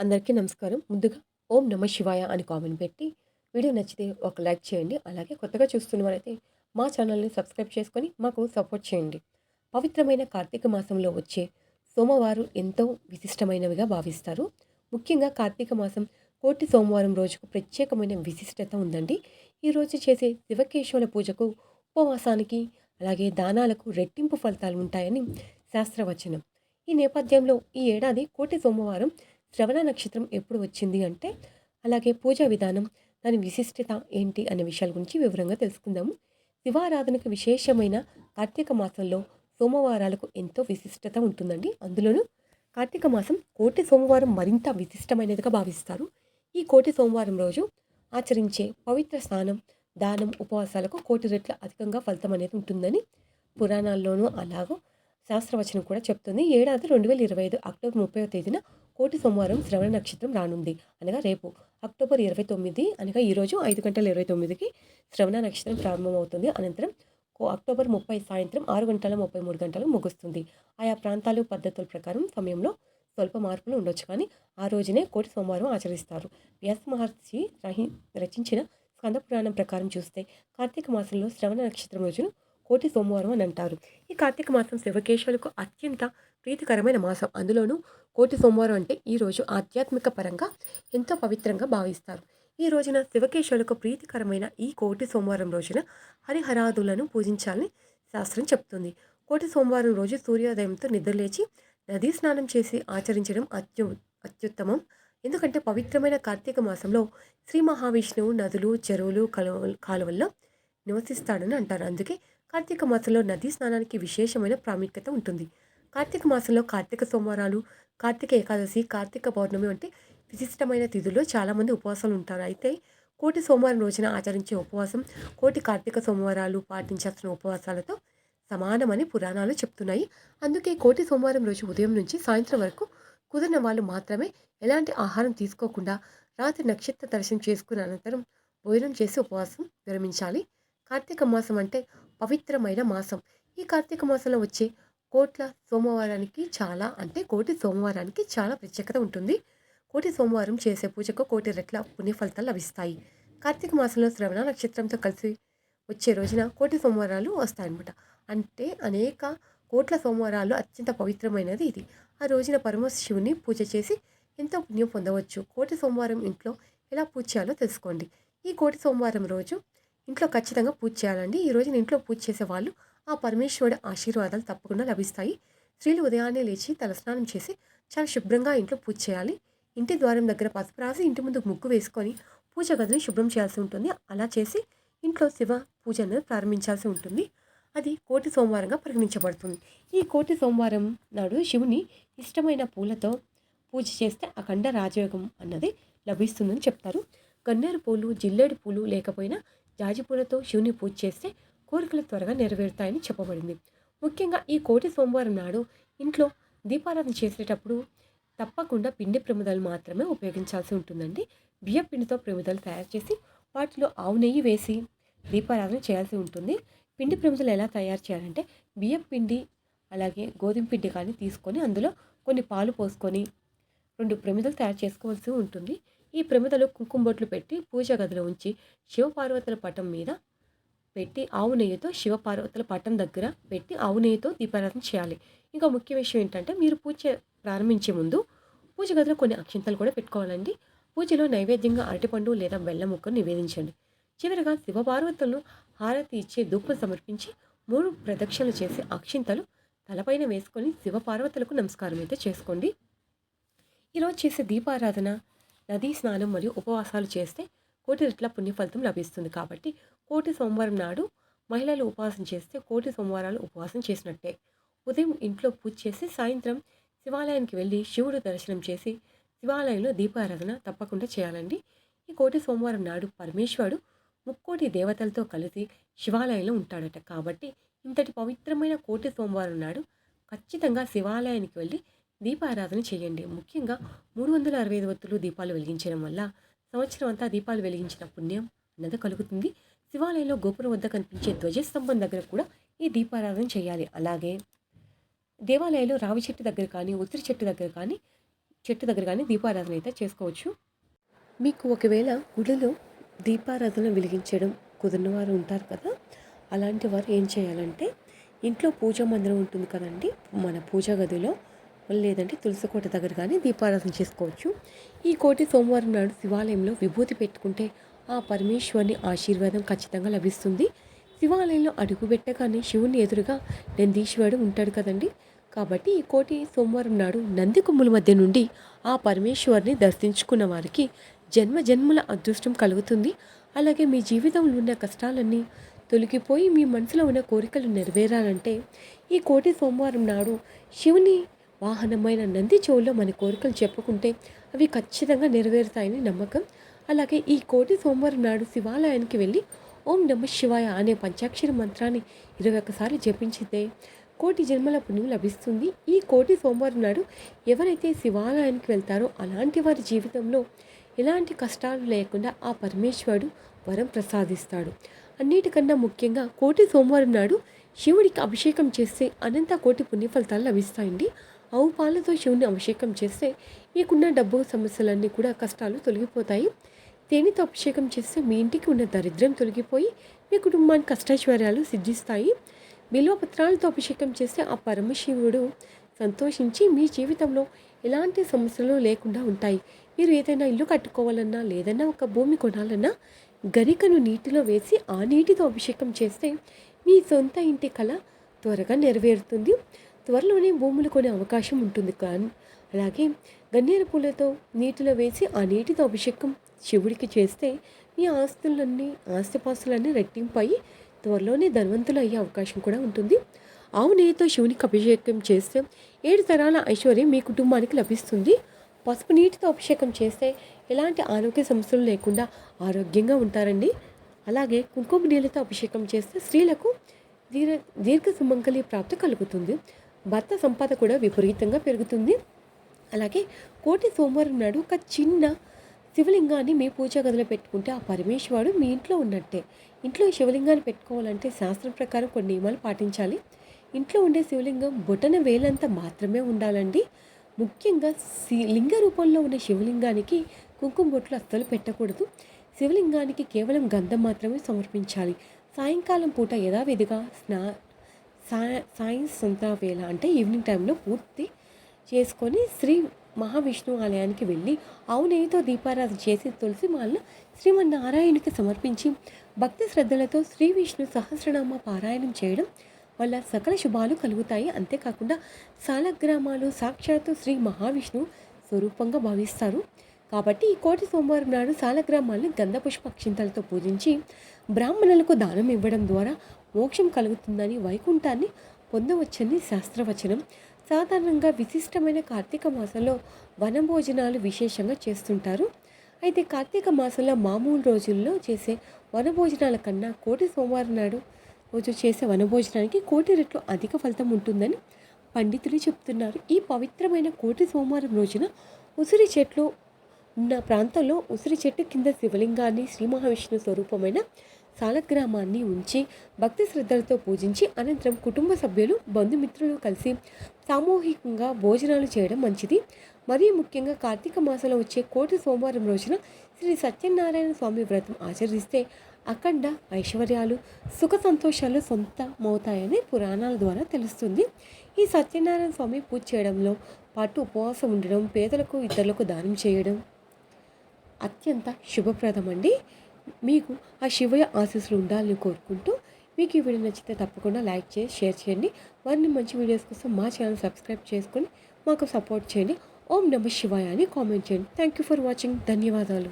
అందరికీ నమస్కారం. ముందుగా ఓం నమ శివాయ అని కామెంట్ పెట్టి, వీడియో నచ్చితే ఒక లైక్ చేయండి. అలాగే కొత్తగా చూస్తున్న వారైతే మా ఛానల్‌ని సబ్స్క్రైబ్ చేసుకొని మాకు సపోర్ట్ చేయండి. పవిత్రమైన కార్తీక మాసంలో వచ్చే సోమవారం ఎంతో విశిష్టమైనవిగా భావిస్తారు. ముఖ్యంగా కార్తీక మాసం కోటి సోమవారం రోజుకు ప్రత్యేకమైన విశిష్టత ఉందండి. ఈరోజు చేసే శివకేశవుల పూజకు, ఉపవాసానికి, అలాగే దానాలకు రెట్టింపు ఫలితాలు ఉంటాయని శాస్త్రవచనం. ఈ నేపథ్యంలో ఈ ఏడాది కోటి సోమవారం శ్రవణ నక్షత్రం ఎప్పుడు వచ్చింది అంటే, అలాగే పూజా విధానం, దాని విశిష్టత ఏంటి అనే విషయాల గురించి వివరంగా తెలుసుకుందాము. శివారాధనకు విశేషమైన కార్తీక మాసంలో సోమవారాలకు ఎంతో విశిష్టత ఉంటుందండి. అందులోనూ కార్తీక మాసం కోటి సోమవారం మరింత విశిష్టమైనదిగా భావిస్తారు. ఈ కోటి సోమవారం రోజు ఆచరించే పవిత్ర స్నానం, దానం, ఉపవాసాలకు కోటి రెట్ల అధికంగా ఫలితం అనేది ఉంటుందని పురాణాల్లోనూ అలాగూ శాస్త్రవచనం కూడా చెప్తుంది. ఏడాది రెండు వేల ఇరవై ఐదు అక్టోబర్ 30వ తేదీన కోటి సోమవారం శ్రవణ నక్షత్రం రానుంది. అనగా రేపు అక్టోబర్ 29 అనగా ఈరోజు ఐదు గంటల 29కి శ్రవణ నక్షత్రం ప్రారంభమవుతుంది. అనంతరం కో అక్టోబర్ 30 సాయంత్రం ఆరు గంటల ముప్పై మూడు గంటలు ముగుస్తుంది. ఆయా ప్రాంతాలు, పద్ధతుల ప్రకారం సమయంలో స్వల్ప మార్పులు ఉండొచ్చు కానీ, ఆ రోజునే కోటి సోమవారం ఆచరిస్తారు. వ్యాస మహర్షి రహి రచించిన స్కంద పురాణం ప్రకారం చూస్తే కార్తీక మాసంలో శ్రవణ నక్షత్రం రోజును కోటి సోమవారం అని అంటారు. ఈ కార్తీక మాసం శివకేశవులకు అత్యంత ప్రీతికరమైన మాసం. అందులోనూ కోటి సోమవారం అంటే ఈ రోజు ఆధ్యాత్మిక పరంగా ఎంతో పవిత్రంగా భావిస్తారు. ఈ రోజున శివకేశవులకు ప్రీతికరమైన ఈ కోటి సోమవారం రోజున హరిహరాదులను పూజించాలని శాస్త్రం చెప్తుంది. కోటి సోమవారం రోజు సూర్యోదయంతో నిద్రలేచి నదీ స్నానం చేసి ఆచరించడం అత్యు అత్యుత్తమం. ఎందుకంటే పవిత్రమైన కార్తీక మాసంలో శ్రీ మహావిష్ణువు నదులు, చెరువులు, కలువ కాలువల్లో నివసిస్తాడని అంటారు. అందుకే కార్తీక మాసంలో నదీ స్నానానికి విశేషమైన ప్రాముఖ్యత ఉంటుంది. కార్తీక మాసంలో కార్తీక సోమవారాలు, కార్తీక ఏకాదశి, కార్తీక పౌర్ణమి వంటి విశిష్టమైన తిథుల్లో చాలామంది ఉపవాసాలు ఉంటారు. అయితే కోటి సోమవారం రోజున ఆచరించే ఉపవాసం కోటి కార్తీక సోమవారాలు పాటించాల్సిన ఉపవాసాలతో సమానమని పురాణాలు చెప్తున్నాయి. అందుకే కోటి సోమవారం రోజు ఉదయం నుంచి సాయంత్రం వరకు కుదిరిన వాళ్ళు మాత్రమే ఎలాంటి ఆహారం తీసుకోకుండా రాత్రి నక్షత్ర దర్శనం చేసుకున్న అనంతరం భోజనం చేసి ఉపవాసం విరమించాలి. కార్తీక మాసం అంటే పవిత్రమైన మాసం. ఈ కార్తీక మాసంలో వచ్చే కోట్ల సోమవారానికి చాలా అంటే కోటి సోమవారానికి చాలా ప్రత్యేకత ఉంటుంది. కోటి సోమవారం చేసే పూజకు కోటి రెట్ల పుణ్య ఫలితాలు లభిస్తాయి. కార్తీక మాసంలో శ్రవణ నక్షత్రంతో కలిసి వచ్చే రోజున కోటి సోమవారాలు వస్తాయన్నమాట. అంటే అనేక కోట్ల సోమవారాలు అత్యంత పవిత్రమైనది ఇది. ఆ రోజున పరమశివుని పూజ చేసి ఎంతో పుణ్యం పొందవచ్చు. కోటి సోమవారం ఇంట్లో ఎలా పూజ చేయాలో తెలుసుకోండి. ఈ కోటి సోమవారం రోజు ఇంట్లో ఖచ్చితంగా పూజ చేయాలండి. ఈ రోజున ఇంట్లో పూజ చేసే వాళ్ళు ఆ పరమేశ్వరుడి ఆశీర్వాదాలు తప్పకుండా లభిస్తాయి. స్త్రీలు ఉదయాన్నే లేచి తలస్నానం చేసి చాలా శుభ్రంగా ఇంట్లో పూజ చేయాలి. ఇంటి ద్వారం దగ్గర పసుపు రాసి ఇంటి ముందు ముగ్గు వేసుకొని పూజ గదిని శుభ్రం చేయాల్సి ఉంటుంది. అలా చేసి ఇంట్లో శివ పూజ అనేది ప్రారంభించాల్సి ఉంటుంది. అది కోటి సోమవారంగా పరిగణించబడుతుంది. ఈ కోటి సోమవారం నాడు శివుని ఇష్టమైన పూలతో పూజ చేస్తే అఖండ రాజయోగం అన్నది లభిస్తుందని చెప్తారు. గన్నేరు పూలు, జిల్లేడు పూలు లేకపోయినా జాజి పూలతో శివుని పూజ చేస్తే కోరికలు త్వరగా నెరవేరుతాయని చెప్పబడింది. ముఖ్యంగా ఈ కోటి సోమవారం నాడు ఇంట్లో దీపారాధన చేసేటప్పుడు తప్పకుండా పిండి ప్రమిదలు మాత్రమే ఉపయోగించాల్సి ఉంటుందండి. బియ్య పిండితో ప్రమిదలు తయారు చేసి వాటిలో ఆవు నెయ్యి వేసి దీపారాధన చేయాల్సి ఉంటుంది. పిండి ప్రమిదలు ఎలా తయారు చేయాలంటే బియ్యం పిండి అలాగే గోధుమ పిండి కానీ తీసుకొని అందులో కొన్ని పాలు పోసుకొని రెండు ప్రమిదలు తయారు చేసుకోవాల్సి ఉంటుంది. ఈ ప్రమిదలు కుంకుమ బొట్లు పెట్టి పూజ గదిలో ఉంచి శివపార్వతుల పటం మీద పెట్టి ఆవు నెయ్యితో శివపార్వతుల పట్టం దగ్గర పెట్టి ఆవు నెయ్యితో దీపారాధన చేయాలి. ఇంకా ముఖ్య విషయం ఏంటంటే మీరు పూజ ప్రారంభించే ముందు పూజ గదిలో కొన్ని అక్షింతలు కూడా పెట్టుకోవాలండి. పూజలో నైవేద్యంగా అరటిపండు లేదా బెల్లం ముక్కను నివేదించండి. చివరగా శివపార్వతులను హారతి ఇచ్చే ధూపం సమర్పించి మూడు ప్రదక్షిణలు చేసి అక్షింతలు తలపైన వేసుకొని శివపార్వతులకు నమస్కారం అయితే చేసుకోండి. ఈరోజు చేసే దీపారాధన, నదీ స్నానం మరియు ఉపవాసాలు చేస్తే కోటి రెట్ల పుణ్యఫలితం లభిస్తుంది. కాబట్టి కోటి సోమవారం నాడు మహిళలు ఉపవాసం చేస్తే కోటి సోమవారాలు ఉపవాసం చేసినట్టే. ఉదయం ఇంట్లో పూజ చేసి సాయంత్రం శివాలయానికి వెళ్ళి శివుడు దర్శనం చేసి శివాలయంలో దీపారాధన తప్పకుండా చేయాలండి. ఈ కోటి సోమవారం నాడు పరమేశ్వరుడు ముక్కోటి దేవతలతో కలిసి శివాలయంలో ఉంటాడట. కాబట్టి ఇంతటి పవిత్రమైన కోటి సోమవారం నాడు ఖచ్చితంగా శివాలయానికి వెళ్ళి దీపారాధన చేయండి. ముఖ్యంగా 365 ఒత్తులు దీపాలు వెలిగించడం వల్ల సంవత్సరం అంతా దీపాలు వెలిగించిన పుణ్యం అన్నది కలుగుతుంది. శివాలయంలో గోపురం వద్ద కనిపించే ధ్వజస్తంభం దగ్గర కూడా ఈ దీపారాధన చేయాలి. అలాగే దేవాలయంలో రావి చెట్టు దగ్గర కానీ, ఉసిరి చెట్టు దగ్గర కానీ చెట్టు దగ్గర కానీ దీపారాధన అయితే చేసుకోవచ్చు మీకు ఒకవేళ గుడిలో దీపారాధన వెలిగించడం కుదిరిన వారు ఉంటారు కదా అలాంటి వారు ఏం చేయాలంటే ఇంట్లో పూజా మందిరం ఉంటుంది కదండి మన పూజా గదిలో లేదంటే తులసి కోట దగ్గర కానీ దీపారాధన చేసుకోవచ్చు ఈ కోటి సోమవారం నాడు శివాలయంలో విభూతి పెట్టుకుంటే ఆ పరమేశ్వరుని ఆశీర్వాదం ఖచ్చితంగా లభిస్తుంది. శివాలయంలో అడుగు పెట్టగానే శివుని ఎదురుగా నందీశ్వరుడు ఉంటాడు కదండి. కాబట్టి ఈ కోటి సోమవారం నాడు నంది కొమ్ముల మధ్య నుండి ఆ పరమేశ్వరిని దర్శించుకున్న వారికి జన్మ జన్మల అదృష్టం కలుగుతుంది. అలాగే మీ జీవితంలో ఉన్న కష్టాలన్నీ తొలగిపోయి మీ మనసులో ఉన్న కోరికలు నెరవేరాలంటే ఈ కోటి సోమవారం నాడు శివుని వాహనమైన నంది చెవుల్లో మన కోరికలు చెప్పుకుంటే అవి ఖచ్చితంగా నెరవేరుతాయని నమ్మకం. అలాగే ఈ కోటి సోమవారం నాడు శివాలయానికి వెళ్ళి ఓం నమ శివాయ అనే పంచాక్షరి మంత్రాన్ని ఇరవై ఒక్కసారి జపించితే కోటి జన్మల పుణ్యం లభిస్తుంది. ఈ కోటి సోమవారం నాడు ఎవరైతే శివాలయానికి వెళ్తారో అలాంటి వారి జీవితంలో ఎలాంటి కష్టాలు లేకుండా ఆ పరమేశ్వరుడు వరం ప్రసాదిస్తాడు. అన్నిటికన్నా ముఖ్యంగా కోటి సోమవారం నాడు శివుడికి అభిషేకం చేస్తే అనంత కోటి పుణ్యఫలితాలు లభిస్తాయండి. ఆవు పాలతో శివుని అభిషేకం చేస్తే మీకున్న డబ్బు సమస్యలన్నీ కూడా కష్టాలు తొలగిపోతాయి. తేనెతో అభిషేకం చేస్తే మీ ఇంటికి ఉన్న దరిద్రం తొలగిపోయి మీ కుటుంబానికి కష్టాశ్వర్యాలు సిద్ధిస్తాయి? బిల్వపత్రాలతో అభిషేకం చేస్తే ఆ పరమశివుడు సంతోషించి మీ జీవితంలో ఎలాంటి సమస్యలు లేకుండా ఉంటాయి. మీరు ఏదైనా ఇల్లు కట్టుకోవాలన్నా లేదన్నా ఒక భూమి కొనాలన్నా గరికను నీటిలో వేసి ఆ నీటితో అభిషేకం చేస్తే మీ సొంత ఇంటి కళ త్వరగా నెరవేరుతుంది. త్వరలోనే భూములు కొనే అవకాశం ఉంటుంది. కానీ అలాగే గన్నేరు పూలతో నీటిలో వేసి ఆ నీటితో అభిషేకం శివుడికి చేస్తే మీ ఆస్తులన్నీ ఆస్తిపాస్తులన్నీ రెట్టింపై త్వరలోనే ధనవంతులు అయ్యే అవకాశం కూడా ఉంటుంది. ఆవు నెయ్యితో శివునికి అభిషేకం చేస్తే ఏడు తరాల ఐశ్వర్యం మీ కుటుంబానికి లభిస్తుంది. పసుపు నీటితో అభిషేకం చేస్తే ఎలాంటి ఆరోగ్య సమస్యలు లేకుండా ఆరోగ్యంగా ఉంటారండి. అలాగే కుంకుమ నీళ్ళతో అభిషేకం చేస్తే స్త్రీలకు దీర్ఘ దీర్ఘ సుమంగళి ప్రాప్తి కలుగుతుంది. భర్త సంపద కూడా విపరీతంగా పెరుగుతుంది. అలాగే కోటి సోమవారం నాడు ఒక చిన్న శివలింగాన్ని మీ పూజా గదిలో పెట్టుకుంటే ఆ పరమేశ్వరుడు మీ ఇంట్లో ఉన్నట్టే. ఇంట్లో శివలింగాన్ని పెట్టుకోవాలంటే శాస్త్రం ప్రకారం కొన్ని నియమాలు పాటించాలి. ఇంట్లో ఉండే శివలింగం బొటన వేలంత మాత్రమే ఉండాలండి. ముఖ్యంగా లింగ రూపంలో ఉన్న శివలింగానికి కుంకుమ బొట్లు అస్సలు పెట్టకూడదు. శివలింగానికి కేవలం గంధం మాత్రమే సమర్పించాలి. సాయంకాలం పూట యథావిధిగా స్నా సాయంస్ వేళ అంటే ఈవినింగ్ టైంలో పూర్తి చేసుకొని శ్రీ మహావిష్ణు ఆలయానికి వెళ్ళి ఆవు నెయ్యితో దీపారాధన చేసి తులసి మాలను శ్రీమన్నారాయణునికి సమర్పించి భక్తి శ్రద్ధలతో శ్రీ విష్ణు సహస్రనామ పారాయణం చేయడం వల్ల సకల శుభాలు కలుగుతాయి. అంతేకాకుండా సాలగ్రామాలు సాక్షాత్తు శ్రీ మహావిష్ణు స్వరూపంగా భావిస్తారు. కాబట్టి ఈ కోటి సోమవారం నాడు సాలగ్రామాలను గంధపుష్పక్షింతలతో పూజించి బ్రాహ్మణులకు దానం ఇవ్వడం ద్వారా మోక్షం కలుగుతుందని వైకుంఠాన్ని పొందవచ్చని శాస్త్రవచనం. సాధారణంగా విశిష్టమైన కార్తీక మాసంలో వనభోజనాలు విశేషంగా చేస్తుంటారు. అయితే కార్తీక మాసంలో మామూలు రోజుల్లో చేసే వనభోజనాల కన్నా కోటి సోమవారం నాడు రోజు చేసే వనభోజనానికి కోటి రెట్లు అధిక ఫలితం ఉంటుందని పండితులు చెప్తున్నారు. ఈ పవిత్రమైన కోటి సోమవారం రోజున ఉసిరి చెట్లు ఉన్న ప్రాంతంలో ఉసిరి చెట్టు కింద శివలింగాన్ని శ్రీ మహావిష్ణు స్వరూపమైన సాలగ్రామాన్ని ఉంచి భక్తి శ్రద్ధలతో పూజించి అనంతరం కుటుంబ సభ్యులు బంధుమిత్రులు కలిసి సామూహికంగా భోజనాలు చేయడం మంచిది. మరీ ముఖ్యంగా కార్తీక మాసంలో వచ్చే కోటి సోమవారం రోజున శ్రీ సత్యనారాయణ స్వామి వ్రతం ఆచరిస్తే అఖండ ఐశ్వర్యాలు సుఖ సంతోషాలు సొంతమవుతాయని పురాణాల ద్వారా తెలుస్తుంది. ఈ సత్యనారాయణ స్వామి పూజ చేయడంలో పాటు ఉపవాసం ఉండడం పేదలకు ఇతరులకు దానం చేయడం అత్యంత శుభప్రదం అండి మీకు ఆ శివయ్య ఆశీస్సులు ఉండాలని కోరుకుంటూ మీకు ఈ వీడియో నచ్చితే తప్పకుండా లైక్ చేసి షేర్ చేయండి. మరిన్ని మంచి వీడియోస్ కోసం మా ఛానల్ సబ్స్క్రైబ్ చేసుకొని మాకు సపోర్ట్ చేయండి. ఓం నమ శివాయ అని కామెంట్ చేయండి. థ్యాంక్ యూ ఫర్ వాచింగ్ ధన్యవాదాలు.